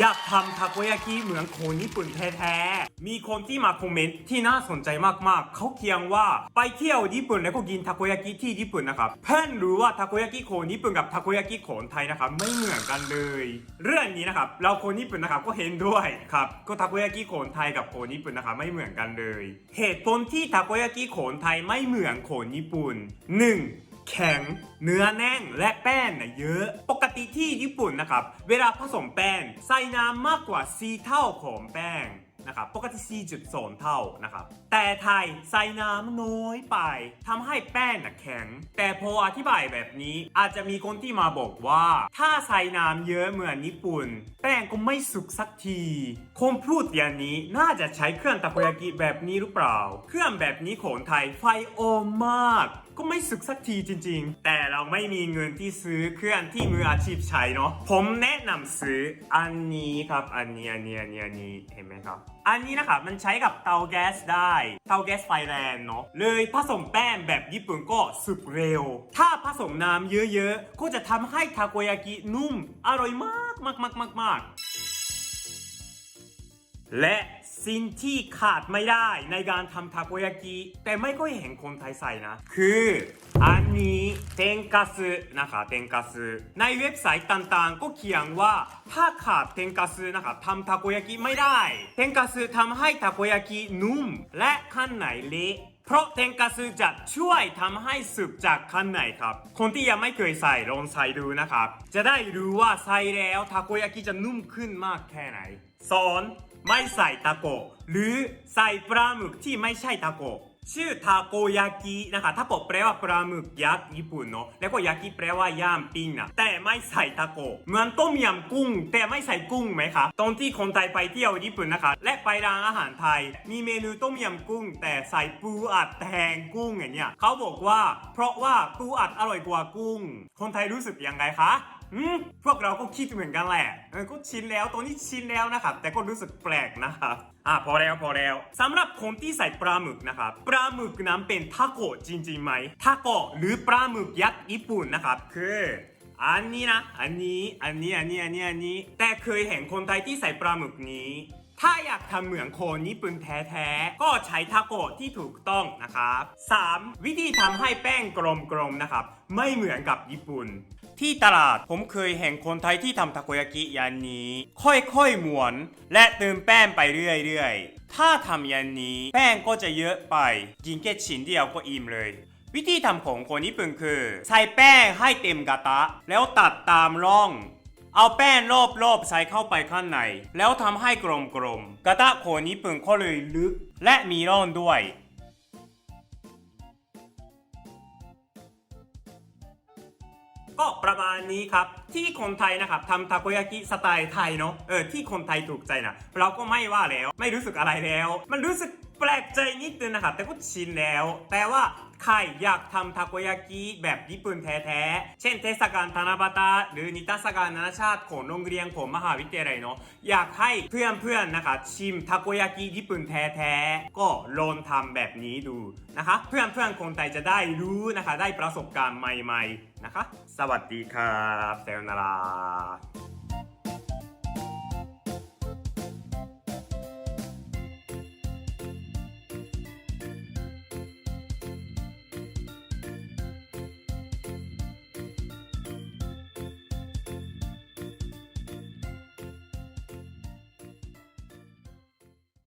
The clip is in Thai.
อยากทำทาโกยากิเหมือนคนญี่ปุ่นแท้ๆ มีคนที่มาคอมเมนต์ที่น่าสนใจมากๆ เขาเขียนว่าไปเที่ยวญี่ปุ่นแล้วก็กินทาโกยากิที่ญี่ปุ่นนะครับ เพื่อนรู้ว่าทาโกยากิคนญี่ปุ่นกับทาโกยากิคนไทยนะครับไม่เหมือนกันเลย เรื่องนี้นะครับเราคนญี่ปุ่นนะครับก็เห็นด้วยครับก็ทาโกยากิคนไทยกับคนญี่ปุ่นนะครับไม่เหมือนกันเลย เหตุผลที่ทาโกยากิคนไทยไม่เหมือนคนญี่ปุ่น 1. แข็ง เนื้อแน่นและแป้งน่ะเยอะ ปกติที่ญี่ปุ่นนะครับ เวลาผสมแป้งใส่น้ำมากกว่า 4 เท่าของแป้งนะครับปกติ 4.2 เท่านะครับ แต่ไทยใส่น้ำน้อยไปทำให้แป้งน่ะแข็ง แต่พออธิบายแบบนี้อาจจะมีคนที่มาบอกว่า ถ้าใส่น้ำเยอะเหมือนญี่ปุ่น แป้งก็ไม่สุกสักทีคนพูดอย่างนี้น่าจะใช้เครื่องตาโกยากิแบบนี้หรือเปล่า เครื่องแบบนี้ของไทยไฟโอมมากก็ไม่สึกสักทีจริง ๆ แต่เราไม่มีเงินที่ซื้อเครื่องที่มืออาชีพใช้เนาะผมแนะนำซื้ออันนี้ครับอันนี้อันนี้อันนี้อันนี้เห็นไหมครับ อันนี้นะครับมันใช้กับเตาแก๊สได้เตาแก๊สไฟแรงเนาะเลยผสมแป้งแบบญี่ปุ่นก็สุกเร็ว ถ้าผสมน้ำเยอะๆ ก็จะทำให้ทาโกยากินุ่มอร่อยมากมากมากมากมากและ สิ่งที่ขาดไม่ได้ในการทำทาโกยากิแต่ไม่ค่อยเห็นคนไทยใส่นะ คืออันนี้เทนกัสนะคะเทนกัสในเว็บไซต์ต่างๆ ก็เขียนว่าถ้าขาดเทนกัสนะคะทำทาโกยากิไม่ได้เทนกัสทำให้ทาโกยากินุ่ม และข้างในเละเพราะเทนกัสจะช่วยทำให้สุกจากข้างในครับ คนที่ยังไม่เคยใส่ลองใส่ดูนะครับ จะได้รู้ว่าใส่แล้วทาโกยากิจะนุ่มขึ้นมากแค่ไหนสอน ไม่ใส่ทาโกะหรือใส่ปลาหมึกที่ไม่ใช่ทาโกะชื่อทาโกยากินะคะทาโกะแปลว่าปลาหมึกยักษ์ญี่ปุ่นเนาะแล้วก็ยากิแปลว่าย่ามปิ้งนะแต่ไม่ใส่ทาโกะเหมือนต้มยำกุ้ง แต่ไม่ใส่กุ้งไหมคะตอนที่คนไทยไปเที่ยวญี่ปุ่นนะคะ และไปร้านอาหารไทย มีเมนูต้มยำกุ้ง แต่ใส่ปูอัดแทนกุ้งอย่างเงี้ยเขาบอกว่า เพราะว่าปูอัดอร่อยกว่ากุ้ง คนไทยรู้สึกยังไงคะ อืมพวกเราก็คิดเหมือนกันแหละเออก็ชินแล้วตัวนี้ชินแล้วนะครับ แต่ก็รู้สึกแปลกนะครับอะพอแล้วพอแล้วสำหรับคนที่ใส่ปลาหมึกนะครับปลาหมึกนั้นเป็นทาโกะจริงๆไหมทาโกะหรือปลาหมึกยักษ์ญี่ปุ่นนะครับ คืออันนี้นะ อันนี้ อันนี้ อันนี้ อันนี้ อันนี้ แต่เคยเห็นคนไทยที่ใส่ปลาหมึกนี้ ถ้าอยากทำเหมือนโคนญี่ปุ่นแท้ๆ ก็ใช้ทาโกะที่ถูกต้องนะครับ 3. วิธีทำให้แป้งกลมๆนะครับ ไม่เหมือนกับญี่ปุ่น ที่ตลาดผมเคยเห็นคนไทยที่ทำทาโกยากิย่านี้ ค่อยๆหมุนและเติมแป้งไปเรื่อยๆ ถ้าทำย่านี้แป้งก็จะเยอะไปกินแค่ชิ้นเดียวก็อิ่มเลยวิธีทำของคนญี่ปุ่นคือ ใส่แป้งให้เต็มกระทะแล้วตัดตามร่อง เอาแป้งรอบๆใส่เข้าไปข้างใน แล้วทำให้กลมๆกระทะโคนญี่ปุ่นก็เลยลึก และมีร่องด้วย ก็ประมาณนี้ครับ ที่คนไทยนะครับทำทาโกยากิสไตล์ไทยเนาะเออที่คนไทยถูกใจนะเราก็ไม่ว่าแล้ว ไม่รู้สึกอะไรแล้ว มันรู้สึก แปลกใจนิดนึงนะครับแต่ก็ชินแล้ว แต่ว่าใครอยากทำทาโกยากิแบบญี่ปุ่นแท้ๆ เช่นเทศกาลธนาบาตาหรือนิทรรศการนานาชาติของโรงเรียนของมหาวิทยาลัยเนาะอยากให้เพื่อนๆนะคะชิมทาโกยากิญี่ปุ่นแท้ๆ ก็ลองทำแบบนี้ดูนะคะ เพื่อนๆคนไทยจะได้รู้นะคะ ได้ประสบการณ์ใหม่ๆนะคะ สวัสดีครับเซลนารา